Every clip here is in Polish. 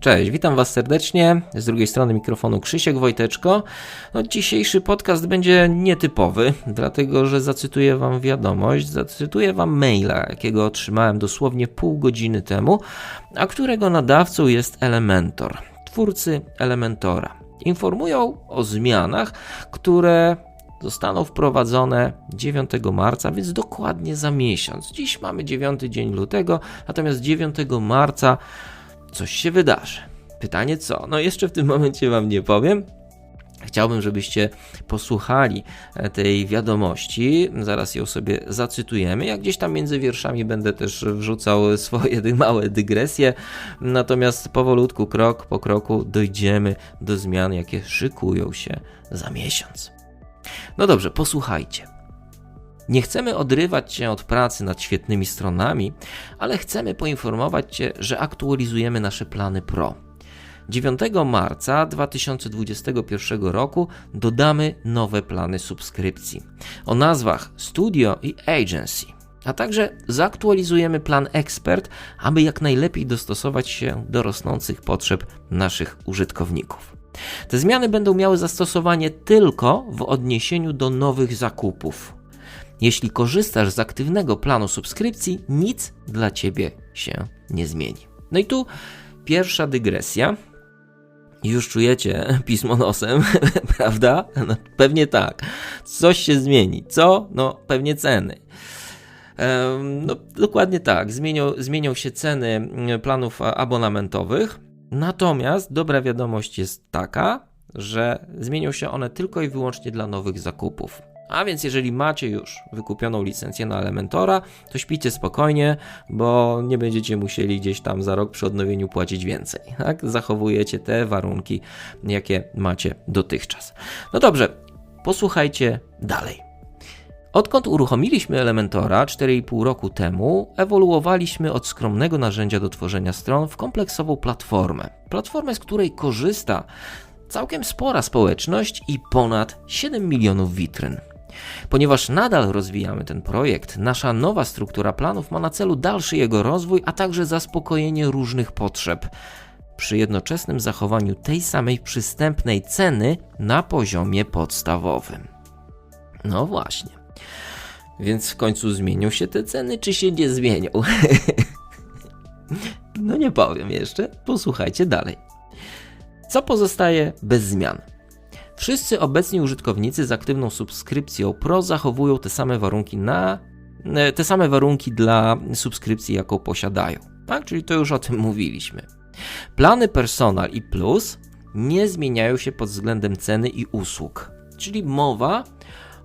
Cześć, witam Was serdecznie. Z drugiej strony mikrofonu Krzysiek Wojteczko. No, dzisiejszy podcast będzie nietypowy, dlatego że zacytuję Wam wiadomość, zacytuję Wam maila, jakiego otrzymałem dosłownie pół godziny temu, a którego nadawcą jest Elementor, twórcy Elementora. Informują o zmianach, które zostaną wprowadzone 9 marca, więc dokładnie za miesiąc. Dziś mamy 9 dzień lutego, natomiast 9 marca coś się wydarzy. Pytanie co? No jeszcze w tym momencie Wam nie powiem. Chciałbym, żebyście posłuchali e, tej wiadomości. Zaraz ją sobie zacytujemy. Jak gdzieś tam między wierszami będę też wrzucał swoje małe dygresje. Natomiast powolutku, krok po kroku dojdziemy do zmian, jakie szykują się za miesiąc. No dobrze, posłuchajcie. Nie chcemy odrywać Cię od pracy nad świetnymi stronami, ale chcemy poinformować Cię, że aktualizujemy nasze plany Pro. 9 marca 2021 roku dodamy nowe plany subskrypcji o nazwach Studio i Agency. A także zaktualizujemy plan Expert, aby jak najlepiej dostosować się do rosnących potrzeb naszych użytkowników. Te zmiany będą miały zastosowanie tylko w odniesieniu do nowych zakupów. Jeśli korzystasz z aktywnego planu subskrypcji, nic dla Ciebie się nie zmieni. No i tu pierwsza dygresja. Już czujecie pismo nosem, prawda? No, pewnie tak. Coś się zmieni. Co? No, pewnie ceny. No, dokładnie tak. Zmienią, zmienią się ceny planów abonamentowych. Natomiast dobra wiadomość jest taka, że zmienią się one tylko i wyłącznie dla nowych zakupów. A więc jeżeli macie już wykupioną licencję na Elementora, to śpicie spokojnie, bo nie będziecie musieli gdzieś tam za rok przy odnowieniu płacić więcej. Tak? Zachowujecie te warunki, jakie macie dotychczas. No dobrze, posłuchajcie dalej. Odkąd uruchomiliśmy Elementora 4,5 roku temu, ewoluowaliśmy od skromnego narzędzia do tworzenia stron w kompleksową platformę. Platformę, z której korzysta całkiem spora społeczność i ponad 7 milionów witryn. Ponieważ nadal rozwijamy ten projekt, nasza nowa struktura planów ma na celu dalszy jego rozwój, a także zaspokojenie różnych potrzeb, przy jednoczesnym zachowaniu tej samej przystępnej ceny na poziomie podstawowym. No właśnie. Więc w końcu zmienią się te ceny, czy się nie zmienią? no nie powiem jeszcze, posłuchajcie dalej. Co pozostaje bez zmian? Wszyscy obecni użytkownicy z aktywną subskrypcją Pro zachowują te same warunki na e, te same warunki dla subskrypcji, jaką posiadają. Tak, czyli to już o tym mówiliśmy. Plany Personal i Plus nie zmieniają się pod względem ceny i usług. Czyli mowa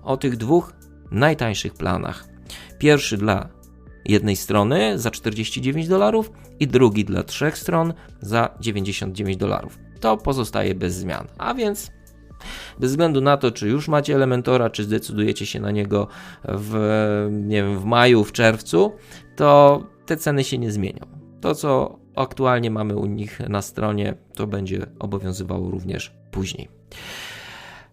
o tych dwóch najtańszych planach. Pierwszy dla jednej strony za 49 dolarów i drugi dla trzech stron za 99 dolarów. To pozostaje bez zmian. A więc bez względu na to, czy już macie Elementora, czy zdecydujecie się na niego w, nie wiem, w maju, w czerwcu, to te ceny się nie zmienią. To, co aktualnie mamy u nich na stronie, to będzie obowiązywało również później.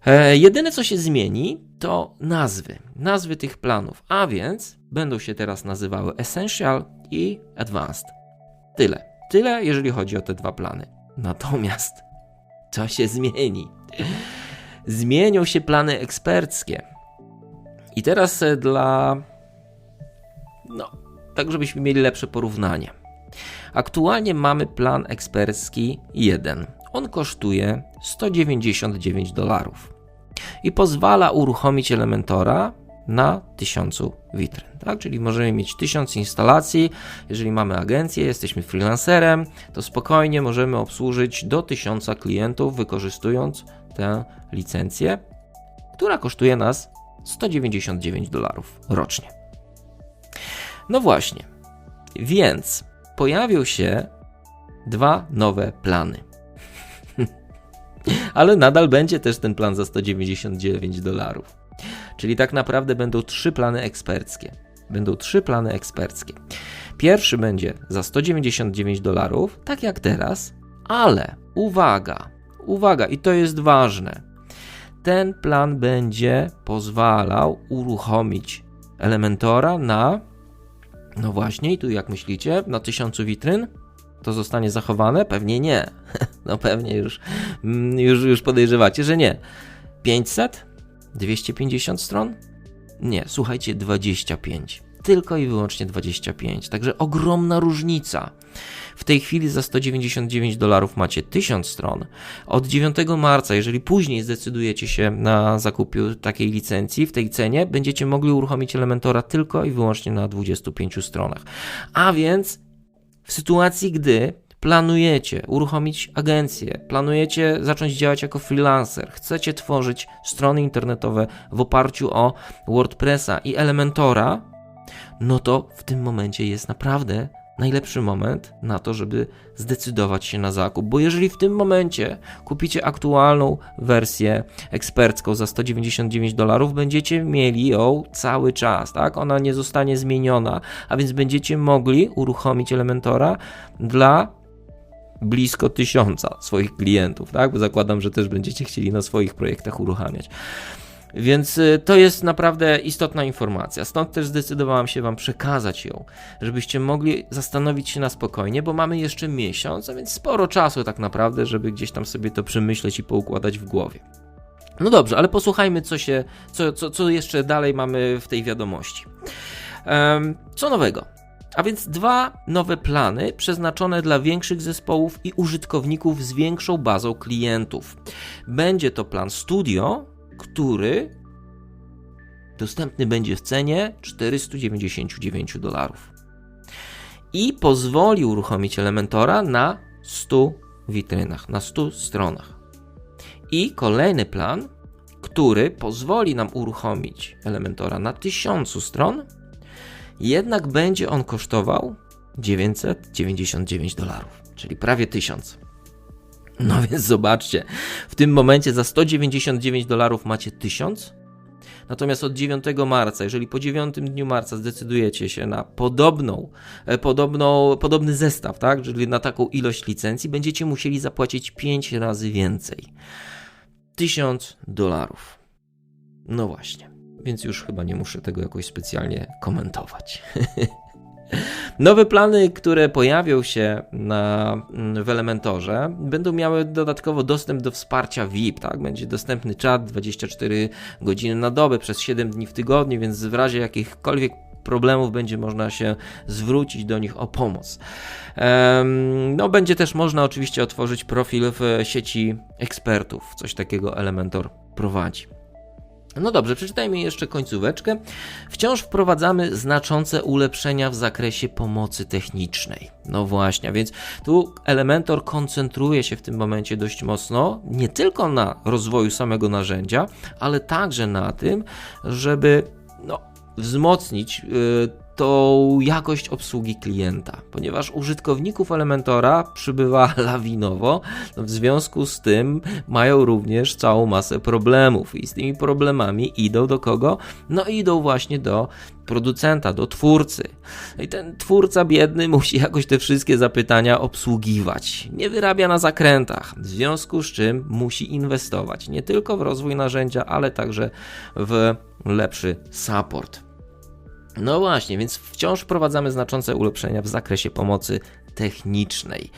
E, jedyne, co się zmieni, to nazwy. Nazwy tych planów, a więc będą się teraz nazywały Essential i Advanced. Tyle. Tyle, jeżeli chodzi o te dwa plany. Natomiast co się zmieni? Zmienią się plany eksperckie. I teraz e, dla. No, tak żebyśmy mieli lepsze porównanie. Aktualnie mamy plan ekspercki 1. On kosztuje 199 dolarów i pozwala uruchomić Elementora na 1000 witryn. Tak? Czyli możemy mieć 1000 instalacji. Jeżeli mamy agencję, jesteśmy freelancerem, to spokojnie możemy obsłużyć do 1000 klientów, wykorzystując tę licencję, która kosztuje nas 199 dolarów rocznie. No właśnie, więc pojawią się dwa nowe plany. Ale nadal będzie też ten plan za 199 dolarów. Czyli tak naprawdę będą trzy plany eksperckie. Będą trzy plany eksperckie. Pierwszy będzie za 199 dolarów, tak jak teraz, ale uwaga, uwaga, i to jest ważne. Ten plan będzie pozwalał uruchomić Elementora na, no właśnie, i tu jak myślicie, na 1000 witryn? to zostanie zachowane? Pewnie nie. No pewnie już, mm, już, już podejrzewacie, że nie. 500? 250 stron? Nie, słuchajcie, 25. Tylko i wyłącznie 25. Także ogromna różnica. W tej chwili za 199 dolarów macie 1000 stron. Od 9 marca, jeżeli później zdecydujecie się na zakup takiej licencji w tej cenie, będziecie mogli uruchomić Elementora tylko i wyłącznie na 25 stronach. A więc w sytuacji, gdy planujecie uruchomić agencję, planujecie zacząć działać jako freelancer, chcecie tworzyć strony internetowe w oparciu o WordPressa i Elementora, no to w tym momencie jest naprawdę najlepszy moment na to, żeby zdecydować się na zakup. Bo jeżeli w tym momencie kupicie aktualną wersję ekspercką za 199 dolarów, będziecie mieli ją cały czas, tak? Ona nie zostanie zmieniona, a więc będziecie mogli uruchomić Elementora dla blisko tysiąca swoich klientów, tak? Bo zakładam, że też będziecie chcieli na swoich projektach uruchamiać. Więc y, to jest naprawdę istotna informacja. Stąd też zdecydowałam się Wam przekazać ją, żebyście mogli zastanowić się na spokojnie, bo mamy jeszcze miesiąc, a więc sporo czasu tak naprawdę, żeby gdzieś tam sobie to przemyśleć i poukładać w głowie. No dobrze, ale posłuchajmy, co, się, co, co, co jeszcze dalej mamy w tej wiadomości. Um, co nowego? A więc dwa nowe plany przeznaczone dla większych zespołów i użytkowników z większą bazą klientów. Będzie to plan Studio, który dostępny będzie w cenie 499 dolarów. I pozwoli uruchomić Elementora na 100 witrynach, na 100 stronach. I kolejny plan, który pozwoli nam uruchomić Elementora na 1000 stron jednak będzie on kosztował 999 dolarów, czyli prawie 1000. No więc zobaczcie, w tym momencie za 199 dolarów macie 1000, Natomiast od 9 marca, jeżeli po 9 dniu marca zdecydujecie się na podobną, e, podobną, podobny zestaw, tak, czyli na taką ilość licencji, będziecie musieli zapłacić 5 razy więcej. 1000 dolarów. No właśnie więc już chyba nie muszę tego jakoś specjalnie komentować. Nowe plany, które pojawią się na, w Elementorze, będą miały dodatkowo dostęp do wsparcia VIP. Tak? Będzie dostępny czat 24 godziny na dobę przez 7 dni w tygodniu, więc w razie jakichkolwiek problemów będzie można się zwrócić do nich o pomoc. No, będzie też można oczywiście otworzyć profil w sieci ekspertów. Coś takiego Elementor prowadzi. No dobrze, przeczytajmy jeszcze końcóweczkę. Wciąż wprowadzamy znaczące ulepszenia w zakresie pomocy technicznej. No właśnie, więc tu Elementor koncentruje się w tym momencie dość mocno nie tylko na rozwoju samego narzędzia, ale także na tym, żeby no, wzmocnić yy, tą jakość obsługi klienta, ponieważ użytkowników Elementora przybywa lawinowo, w związku z tym mają również całą masę problemów i z tymi problemami idą do kogo? No idą właśnie do producenta, do twórcy. I ten twórca biedny musi jakoś te wszystkie zapytania obsługiwać. Nie wyrabia na zakrętach, w związku z czym musi inwestować nie tylko w rozwój narzędzia, ale także w lepszy support. No właśnie, więc wciąż wprowadzamy znaczące ulepszenia w zakresie pomocy technicznej.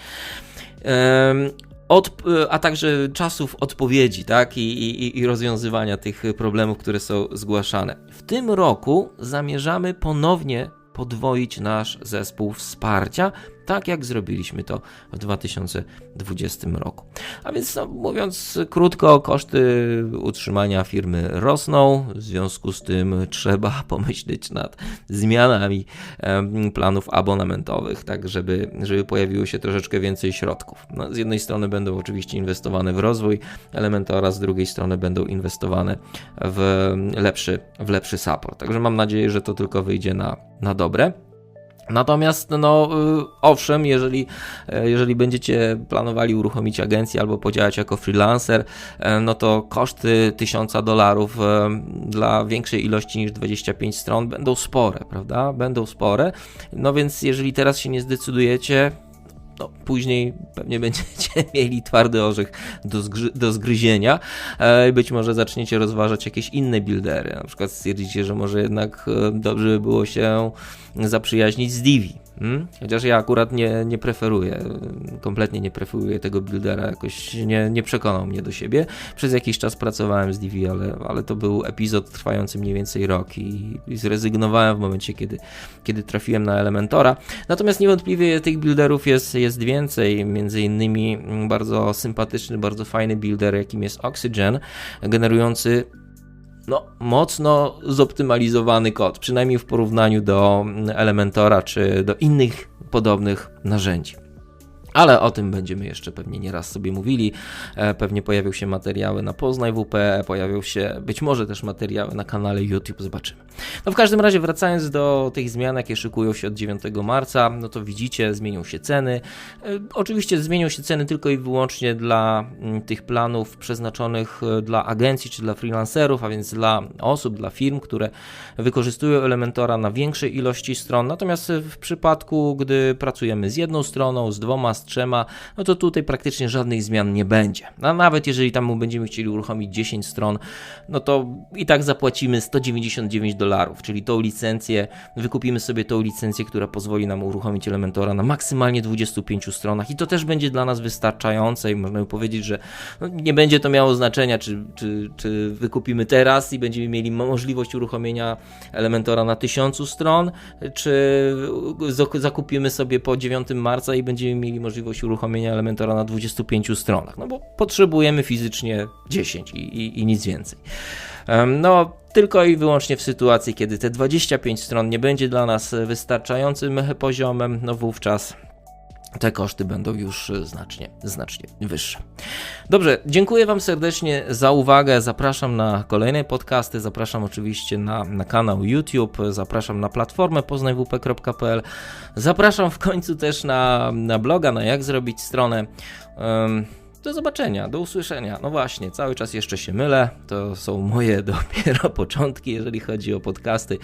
Od, a także czasów odpowiedzi, tak, I, i, i rozwiązywania tych problemów, które są zgłaszane. W tym roku zamierzamy ponownie podwoić nasz zespół wsparcia, tak jak zrobiliśmy to w 2020 roku. A więc no, mówiąc krótko, koszty utrzymania firmy rosną, w związku z tym trzeba pomyśleć nad zmianami planów abonamentowych, tak żeby, żeby pojawiło się troszeczkę więcej środków. No, z jednej strony będą oczywiście inwestowane w rozwój Elementora, z drugiej strony będą inwestowane w lepszy, w lepszy support. Także mam nadzieję, że to tylko wyjdzie na, na dobre. Natomiast, no, y, owszem, jeżeli, e, jeżeli będziecie planowali uruchomić agencję albo podziałać jako freelancer, e, no to koszty 1000 dolarów e, dla większej ilości niż 25 stron będą spore, prawda? Będą spore. No więc, jeżeli teraz się nie zdecydujecie, no, później pewnie będziecie mieli twardy orzech do, do zgryzienia i być może zaczniecie rozważać jakieś inne buildery. Na przykład stwierdzicie, że może jednak dobrze by było się zaprzyjaźnić z Divi. Hmm? Chociaż ja akurat nie, nie preferuję, kompletnie nie preferuję tego buildera, jakoś nie, nie przekonał mnie do siebie. Przez jakiś czas pracowałem z Divi, ale, ale to był epizod trwający mniej więcej rok i, i zrezygnowałem w momencie, kiedy, kiedy trafiłem na Elementora. Natomiast niewątpliwie tych builderów jest, jest więcej, między innymi bardzo sympatyczny, bardzo fajny builder, jakim jest Oxygen, generujący no, mocno zoptymalizowany kod, przynajmniej w porównaniu do Elementora czy do innych podobnych narzędzi. Ale o tym będziemy jeszcze pewnie nieraz sobie mówili. E, pewnie pojawią się materiały na Poznaj WP, pojawią się być może też materiały na kanale YouTube, zobaczymy. No w każdym razie wracając do tych zmian, jakie szykują się od 9 marca, no to widzicie, zmienią się ceny. E, oczywiście zmienią się ceny tylko i wyłącznie dla m, tych planów przeznaczonych e, dla agencji czy dla freelancerów, a więc dla osób, dla firm, które wykorzystują Elementora na większej ilości stron. Natomiast w przypadku, gdy pracujemy z jedną stroną, z dwoma, trzema, no to tutaj praktycznie żadnych zmian nie będzie. A nawet jeżeli tam będziemy chcieli uruchomić 10 stron, no to i tak zapłacimy 199 dolarów, czyli tą licencję, wykupimy sobie tą licencję, która pozwoli nam uruchomić Elementora na maksymalnie 25 stronach i to też będzie dla nas wystarczające i można by powiedzieć, że no nie będzie to miało znaczenia, czy, czy, czy wykupimy teraz i będziemy mieli możliwość uruchomienia Elementora na 1000 stron, czy zakupimy sobie po 9 marca i będziemy mieli możliwość uruchomienia Elementora na 25 stronach, no bo potrzebujemy fizycznie 10 i, i, i nic więcej. No, tylko i wyłącznie w sytuacji, kiedy te 25 stron nie będzie dla nas wystarczającym poziomem, no wówczas te koszty będą już znacznie, znacznie wyższe. Dobrze, dziękuję Wam serdecznie za uwagę. Zapraszam na kolejne podcasty, zapraszam oczywiście na, na kanał YouTube, zapraszam na platformę poznajwp.pl, zapraszam w końcu też na, na bloga, na jak zrobić stronę. Um, do zobaczenia, do usłyszenia. No właśnie, cały czas jeszcze się mylę. To są moje dopiero początki, jeżeli chodzi o podcasty,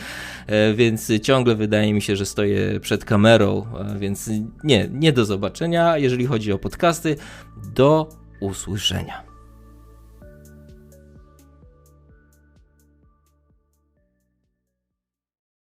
więc ciągle wydaje mi się, że stoję przed kamerą, więc nie, nie do zobaczenia. Jeżeli chodzi o podcasty, do usłyszenia.